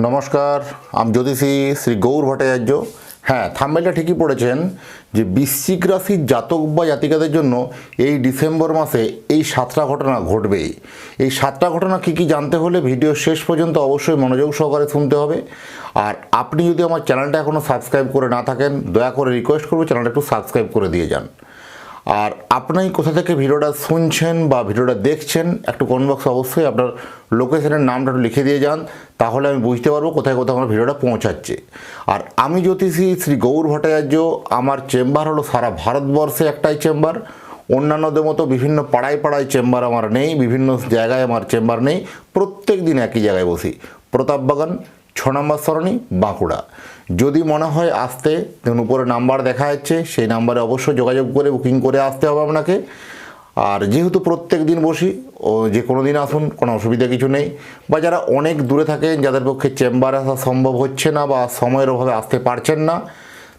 নমস্কার, আমি জ্যোতিষী শ্রী গৌর ভট্টাচার্য। হ্যাঁ থাম্বেলটা ঠিকই পড়েছেন যে বৃশ্চিক রাশির জাতক বা জাতিকাদের জন্য এই ডিসেম্বর মাসে এই সাতটা ঘটনা ঘটবেই। এই সাতটা ঘটনা কী কী জানতে হলে ভিডিও শেষ পর্যন্ত অবশ্যই মনোযোগ সহকারে শুনতে হবে। আর আপনি যদি আমার চ্যানেলটা এখনও সাবস্ক্রাইব করে না থাকেন, দয়া করে রিকোয়েস্ট করব চ্যানেলটা একটু সাবস্ক্রাইব করে দিয়ে যান। আর আপনি কোথা থেকে ভিডিওটা শুনছেন বা ভিডিওটা দেখছেন, একটু কমেন্ট বক্সে অবশ্যই আপনার লোকেশনের নামটা একটু লিখে দিয়ে যান, তাহলে আমি বুঝতে পারব কোথায় কোথায় আমার ভিডিওটা পৌঁছাচ্ছে। আর আমি জ্যোতিষী শ্রী গৌর ভট্টাচার্য, আমার চেম্বার হলো সারা ভারতবর্ষে একটাই চেম্বার, অন্যান্যদের মতো বিভিন্ন পাড়ায় পাড়ায় চেম্বার আমার নেই, বিভিন্ন জায়গায় আমার চেম্বার নেই প্রত্যেক দিন একই জায়গায় বসি। প্রতাপবাগান ছ নম্বর সরণি বাঁকুড়া। যদি মনে হয় আসতে, দেখুন উপরে নাম্বার দেখা যাচ্ছে, সেই নাম্বারে অবশ্যই যোগাযোগ করে বুকিং করে আসতে হবে আপনাকে। আর যেহেতু প্রত্যেক দিন বসি, ও যে কোনো দিন আসুন, কোনো অসুবিধা কিছু নেই। বা যারা অনেক দূরে থাকেন, যাদের পক্ষে চেম্বারে আসা সম্ভব হচ্ছে না বা সময়ের অভাবে আসতে পারছেন না,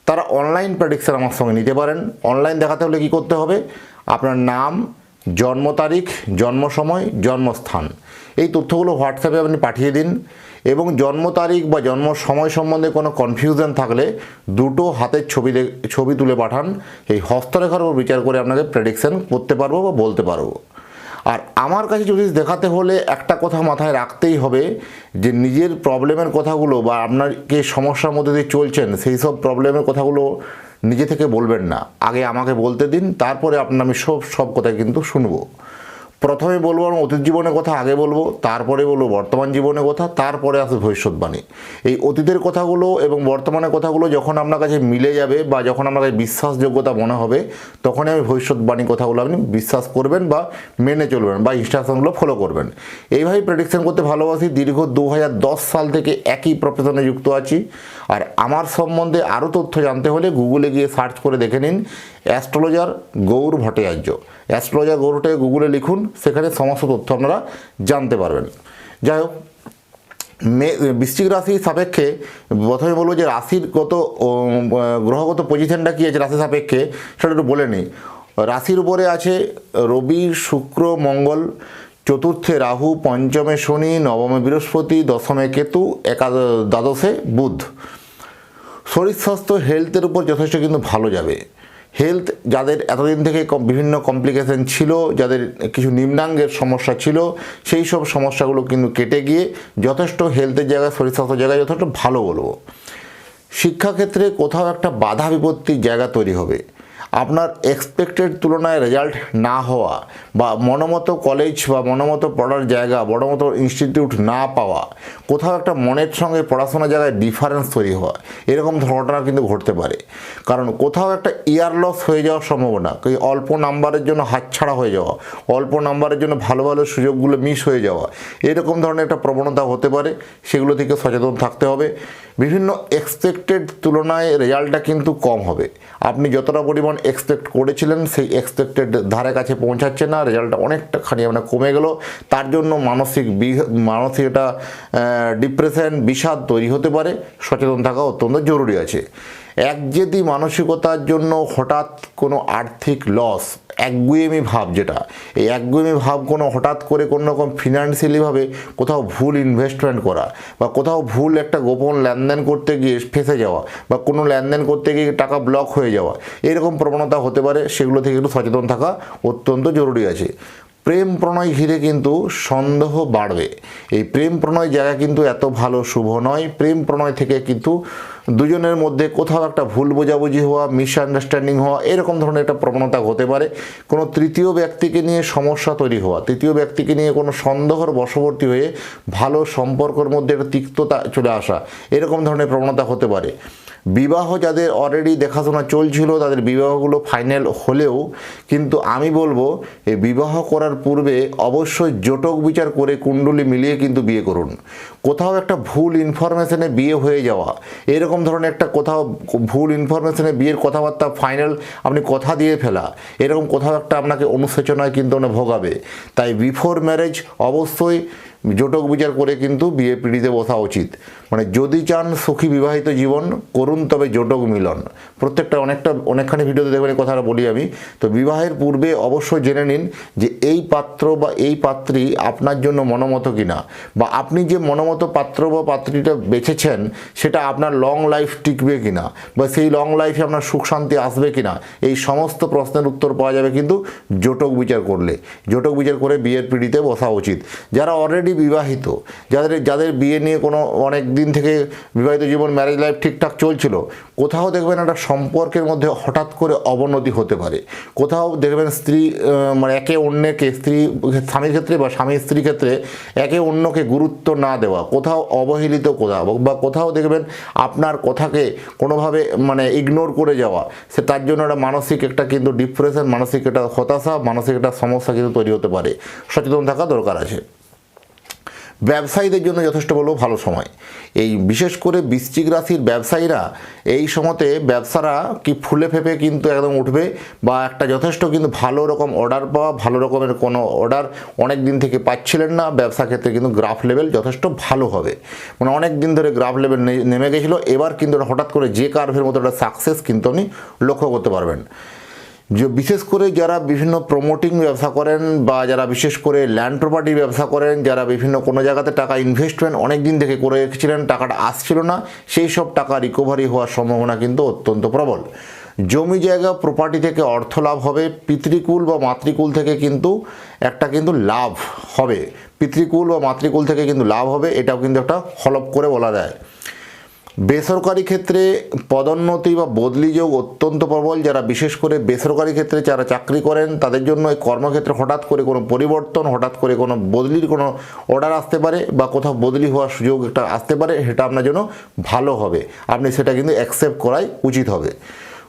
তারা অনলাইন প্রেডিকশান আমার সঙ্গে নিতে পারেন। অনলাইন দেখাতে হলে কী করতে হবে? আপনার নাম জন্ম তারিখ, জন্ম সময়, জন্মস্থান। এই তথ্যগুলো হোয়াটসঅ্যাপে আপনি পাঠিয়ে দিন এবং জন্ম তারিখ বা জন্ম সময় সম্বন্ধে কোনো কনফিউশন থাকলে দুটো হাতের ছবি ছবি তুলে পাঠান। এই হস্তরেখার উপর বিচার করে আপনাকে প্রেডিকশন করতে পারব বা বলতে পারব। আর আমার কাছে যদি দেখাতে হলে একটা কথা মাথায় রাখতেই হবে যে নিজের প্রবলেমের কথাগুলো বা আপনার কে সমস্যার মধ্যে দিয়ে চলছেন, সেই সব প্রবলেমের কথাগুলো নিজে থেকে বলবেন না। আগে আমাকে বলতে দিন, তারপরে আপনার আমি সব সব কথা কিন্তু শুনব। প্রথমে বলব আমার অতীত জীবনের কথা, আগে বলব, তারপরে বলব বর্তমান জীবনের কথা, তারপরে আসে ভবিষ্যৎবাণী। এই অতীতের কথাগুলো এবং বর্তমানের কথাগুলো যখন আপনার কাছে মিলে যাবে বা যখন আপনার কাছে বিশ্বাসযোগ্যতা মনে হবে, তখনই আমি ভবিষ্যৎবাণী কথাগুলো আপনি বিশ্বাস করবেন বা মেনে চলবেন বা ইনস্ট্রাকশনগুলো ফলো করবেন। এইভাবেই প্রেডিকশন করতে ভালোবাসি। দীর্ঘ দু হাজার দশ সাল থেকে একই প্রফেশনে যুক্ত আছি। আর আমার সম্বন্ধে আরও তথ্য জানতে হলে গুগলে গিয়ে সার্চ করে দেখে নিন অ্যাস্ট্রোলজার গৌর ভট্টাচার্য। অ্যাস্ট্রোলজার গরুটে গুগলে লিখুন, সেখানে সমস্ত তথ্য আপনারা জানতে পারবেন। যাই হোক, মে, বৃশ্চিক রাশির সাপেক্ষে প্রথমে বলব যে রাশির গত গ্রহগত পজিশনটা কী আছে রাশি সাপেক্ষে, সেটা একটু বলে নিই। রাশির উপরে আছে রবি, শুক্র, মঙ্গল, চতুর্থে রাহু, পঞ্চমে শনি, নবমে বৃহস্পতি, দশমে কেতু একাদ দ্বাদশে বুধ। শরীর স্বাস্থ্য হেলথের উপর যথেষ্ট কিন্তু ভালো যাবে। হেলথ যাদের এতদিন থেকে বিভিন্ন কমপ্লিকেশন ছিল, যাদের কিছু নিম্নাঙ্গের সমস্যা ছিল, সেই সব সমস্যাগুলো কিন্তু কেটে গিয়ে যথেষ্ট হেলথের জায়গায়, শরীর স্বাস্থ্য জায়গায় যথেষ্ট ভালো বলব। শিক্ষাক্ষেত্রে কোথাও একটা বাধা বিপত্তির জায়গা তৈরি হবে। আপনার এক্সপেক্টেড তুলনায় রেজাল্ট না হওয়া বা মনোমতো কলেজ বা মনোমতো পড়ার জায়গা মনোমতো ইনস্টিটিউট না পাওয়া, কোথাও একটা মনের সঙ্গে পড়াশোনার জায়গায় ডিফারেন্স তৈরি হওয়া, এরকম ঘটনা কিন্তু ঘটতে পারে। কারণ কোথাও একটা ইয়ার লস হয়ে যাওয়ার সম্ভাবনা অল্প নাম্বারের জন্য হাতছাড়া হয়ে যাওয়া, অল্প নাম্বারের জন্য ভালো ভালো সুযোগগুলো মিস হয়ে যাওয়া, এরকম ধরনের একটা প্রবণতা হতে পারে, সেগুলো থেকে সচেতন থাকতে হবে। বিভিন্ন এক্সপেক্টেড তুলনায় রেজাল্টটা কিন্তু কম হবে। আপনি যতটা পরিমাণ এক্সপেক্ট করেছিলেন, সেই এক্সপেক্টেড ধারে কাছে পৌঁছাচ্ছে না রেজাল্টটা অনেকটা খানি মানে কমে গেল। তার জন্য মানসিক মানসিক একটা ডিপ্রেশন বিষাদ তৈরি হতে পারে। সচেতন থাকা অত্যন্ত জরুরি আছে। একজেদি মানসিকতার জন্য হঠাৎ কোনো আর্থিক লস একগুয়েমি ভাব যেটা। এই একগুয়েমি ভাব কোনো হঠাৎ করে কোনো রকম ফিনান্সিয়ালিভাবে কোথাও ভুল ইনভেস্টমেন্ট করা বা কোথাও ভুল একটা গোপন লেনদেন করতে গিয়ে ফেঁসে যাওয়া বা কোনো লেনদেন করতে গিয়ে টাকা ব্লক হয়ে যাওয়া, এরকম প্রবণতা হতে পারে, সেগুলো থেকে একটু সচেতন থাকা অত্যন্ত জরুরি আছে। প্রেম প্রণয় ঘিরে কিন্তু সন্দেহ বাড়বে। এই প্রেম প্রণয় জায়গা কিন্তু এত ভালো শুভ নয়। প্রেম প্রণয় থেকে কিন্তু দুজনের মধ্যে কোথাও একটা ভুল বোঝাবুঝি হওয়া মিসআন্ডারস্ট্যান্ডিং হওয়া, এরকম ধরনের একটা প্রবণতা হতে পারে। কোনো তৃতীয় ব্যক্তিকে নিয়ে সমস্যা তৈরি হওয়া, তৃতীয় ব্যক্তিকে নিয়ে কোনো সন্দেহর বশবর্তী হয়ে ভালো সম্পর্কের মধ্যে একটা তিক্ততা চলে আসা, এরকম ধরনের প্রবণতা হতে পারে। বিবাহ যাদের অলরেডি দেখাশোনা চলছিল, তাদের বিবাহগুলো ফাইনাল হলেও কিন্তু আমি বলব, এই বিবাহ করার পূর্বে অবশ্যই জটক বিচার করে কুণ্ডলী মিলিয়ে কিন্তু বিয়ে করুন। কোথাও একটা ভুল ইনফরমেশনে বিয়ে হয়ে যাওয়া, এরকম ধরনের একটা কোথাও ভুল ইনফরমেশনে বিয়ের কথাবার্তা ফাইনাল আপনি কথা দিয়ে ফেলা, এরকম কোথাও একটা আপনাকে অনুশোচনায় কিন্তু ভোগাবে। তাই বিফোর ম্যারেজ অবশ্যই জটক বিচার করে কিন্তু বিয়ে পিড়িতে বসা উচিত। মানে যদি চান সুখী বিবাহিত জীবন, করুন তবে জোটক মিলন। প্রত্যেকটা অনেকটা, অনেকখানি ভিডিওতে দেখবেন এই কথাটা বলি আমি। তো বিবাহের পূর্বে অবশ্যই জেনে নিন যে এই পাত্র বা এই পাত্রী আপনার জন্য মনোমত কিনা। বা আপনি যে মনোমত পাত্র বা পাত্রীটা বেছেছেন, সেটা আপনার লং লাইফ টিকবে কিনা? বা সেই লং লাইফে আপনার সুখ শান্তি আসবে কিনা? এই সমস্ত প্রশ্নের উত্তর পাওয়া যাবে কিন্তু জোটক বিচার করলে। জোটক বিচার করে বিয়ের পিড়িতে বসা উচিত। যারা অলরেডি বিবাহিত, যাদের যাদের বিয়ে নিয়ে কোনো অনেক দিন থেকে বিবাহিত জীবন ম্যারেজ লাইফ ঠিকঠাক চলছিল, কোথাও দেখবেন একটা সম্পর্কের মধ্যে হঠাৎ করে অবনতি হতে পারে। কোথাও দেখবেন স্ত্রী মানে একে অন্যকে, স্ত্রী, স্বামীর ক্ষেত্রে বা স্বামী স্ত্রীর ক্ষেত্রে একে অন্যকে গুরুত্ব না দেওয়া, কোথাও অবহেলিত কোথাও বা কোথাও দেখবেন আপনার কথাকে কোনোভাবে মানে ইগনোর করে যাওয়া, সে তার জন্য একটা মানসিক একটা কিন্তু ডিপ্রেশন মানসিক একটা হতাশা, মানসিক একটা সমস্যা কিন্তু তৈরি হতে পারে। সচেতন থাকা দরকার আছে। ব্যবসায়ীদের জন্য যথেষ্ট বলব ভালো সময়। এই বিশেষ করে বৃশ্চিক রাশির ব্যবসায়ীরা এই সময়তে ব্যবসারা কি ফুলে ফেপে কিন্তু একদম উঠবে বা একটা যথেষ্ট কিন্তু ভালো রকম অর্ডার পাওয়া, ভালো রকমের কোনো অর্ডার অনেক দিন থেকে পাচ্ছিলেন না, ব্যবসা ক্ষেত্রে কিন্তু গ্রাফ লেভেল যথেষ্ট ভালো হবে। মানে অনেক দিন ধরে গ্রাফ লেভেল নেমে গেছিল, এবার কিন্তু হঠাৎ করে যে কার্ভের মতো একটা সাকসেস কিন্তু আপনি লক্ষ্য করতে পারবেন। যে বিশেষ করে যারা বিভিন্ন প্রমোটিং ব্যবসা করেন বা যারা বিশেষ করে ল্যান্ড প্রপার্টি ব্যবসা করেন, যারা বিভিন্ন কোনো জায়গাতে টাকা ইনভেস্টমেন্ট অনেক দিন থেকে করে রেখেছিলেন, টাকাটা আসছিল না, সেই সব টাকা রিকভারি হওয়ার সম্ভাবনা কিন্তু অত্যন্ত প্রবল। জমি জায়গা প্রপার্টি থেকে অর্থ লাভ হবে, পিতৃকুল বা মাতৃকুল থেকে কিন্তু একটা কিন্তু লাভ হবে। পিতৃকুল বা মাতৃকুল থেকে কিন্তু লাভ হবে, এটাও কিন্তু একটা হলপ করে বলা যায়। বেসরকারি ক্ষেত্রে পদোন্নতি বা বদলি যোগ অত্যন্ত প্রবল। যারা বিশেষ করে বেসরকারি ক্ষেত্রে যারা চাকরি করেন, তাদের জন্য এই কর্মক্ষেত্রে হঠাৎ করে কোনো পরিবর্তন, হঠাৎ করে কোনো বদলির কোনো অর্ডার আসতে পারে বা কোথাও বদলি হওয়ার সুযোগ একটা আসতে পারে, সেটা আপনার জন্য ভালো হবে। আপনি সেটা কিন্তু অ্যাকসেপ্ট করাই উচিত হবে।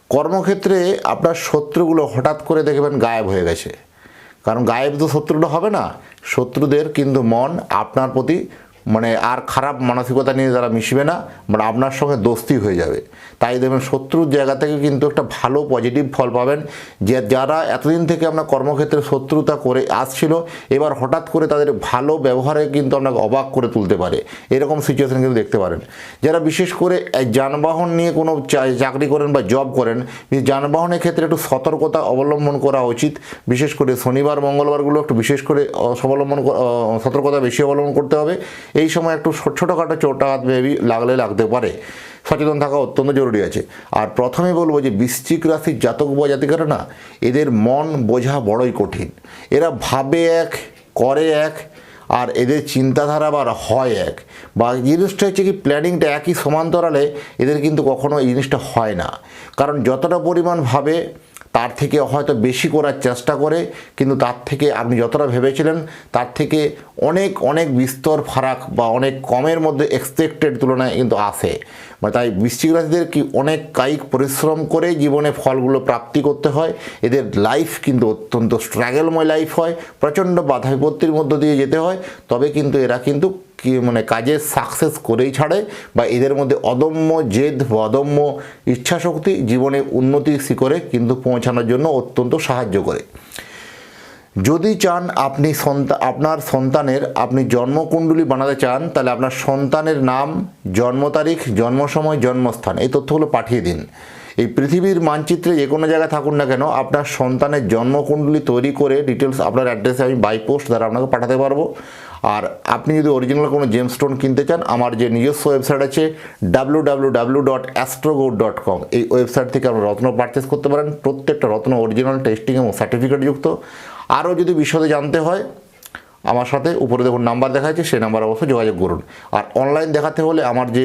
কর্মক্ষেত্রে আপনার শত্রুগুলো হঠাৎ করে দেখবেন গায়েব হয়ে গেছে। কারণ গায়েব তো শত্রুটা হবে না। শত্রুদের কিন্তু মন আপনার প্রতি মানে আর খারাপ মানসিকতা নিয়ে যারা মিশবে না মানে আপনার সঙ্গে দোস্তি হয়ে যাবে। তাই দেখবেন শত্রুর জায়গা থেকে কিন্তু একটা ভালো পজিটিভ ফল পাবেন, যে যারা এতদিন থেকে আপনার কর্মক্ষেত্রে শত্রুতা করে আসছিল, এবার হঠাৎ করে তাদের ভালো ব্যবহারে কিন্তু আপনাকে অবাক করে তুলতে পারে। এরকম সিচুয়েশন কিন্তু দেখতে পারেন। যারা বিশেষ করে যানবাহন নিয়ে কোনো চাকরি করেন বা জব করেন যানবাহনের ক্ষেত্রে একটু সতর্কতা অবলম্বন করা উচিত। বিশেষ করে শনিবার, মঙ্গলবারগুলো একটু বিশেষ করে অবলম্বন সতর্কতা বেশি অবলম্বন করতে হবে। এই সময় একটু ছোট- ছোটোখাটো চোটাঘাত মেবি লাগলে লাগতে পারে। সচেতন থাকা অত্যন্ত জরুরি আছে। আর প্রথমে বলব যে বৃশ্চিক রাশির জাতক বা জাতিকারা না, এদের মন বোঝা বড়ই কঠিন। এরা ভাবে এক, করে এক, আর এদের চিন্তাধারা বা হয় এক। বা জিনিসটা হচ্ছে কি প্ল্যানিংটা একই সমান্তরালে এদের কিন্তু কখনো এই জিনিসটা হয় না। কারণ যতটা পরিমাণ ভাবে তার থেকে হয়তো বেশি করার চেষ্টা করে, কিন্তু তার থেকে আপনি যতটা ভেবেছিলেন, তার থেকে অনেক অনেক বিস্তর ফারাক বা অনেক কমের মধ্যে এক্সপেক্টেড তুলনায় কিন্তু আসে মানে তাই বৃশ্চিক রাশিদের কি অনেক কায়িক পরিশ্রম করে জীবনে ফলগুলো প্রাপ্তি করতে হয়, এদের লাইফ কিন্তু অত্যন্ত স্ট্রাগলময় লাইফ হয়, প্রচণ্ড বাধা বিপত্তির মধ্য দিয়ে যেতে হয়, তবে কিন্তু এরা কিন্তু মানে কাজে সাকসেস করেই ছাড়ে বা এদের মধ্যে অদম্য জেদ বা অদম্য ইচ্ছাশক্তি জীবনে উন্নতির শিখরে কিন্তু পৌঁছানোর জন্য অত্যন্ত সাহায্য করে। যদি চান আপনি সন্তান আপনার সন্তানের আপনি জন্মকুণ্ডলী বানাতে চান, তাহলে আপনার সন্তানের নাম, জন্ম তারিখ, জন্ম সময়, জন্মস্থান, এই তথ্যগুলো পাঠিয়ে দিন। এই পৃথিবীর মানচিত্রে যে কোনো জায়গায় থাকুন না কেন, আপনার সন্তানের জন্মকুণ্ডলী তৈরি করে ডিটেলস আপনার অ্যাড্রেসে আমি বাই পোস্ট দ্বারা আপনাকে পাঠাতে পারব। আর আপনি যদি অরিজিনাল কোনো জেম স্টোন কিনতে চান, আমার যে নিজস্ব ওয়েবসাইট আছে ডাব্লু ডট ডট কম এই ওয়েবসাইট থেকে আপনার রত্ন পারচেস করতে পারেন। প্রত্যেকটা রত্ন অরিজিনাল টেস্টিং এবং সার্টিফিকেটযুক্ত আরও যদি বিশদে জানতে হয়, আমার সাথে উপরে দেখুন নাম্বার দেখা যাচ্ছে, সেই নাম্বার অবশ্যই যোগাযোগ করুন। আর অনলাইন দেখাতে হলে আমার যে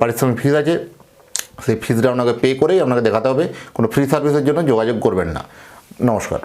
পারিশ্রমিক ফিজ আছে, সেই ফিজটা আপনাকে পে করেই আপনাকে দেখাতে হবে। কোনো ফ্রি সার্ভিসের জন্য যোগাযোগ করবেন না। নমস্কার।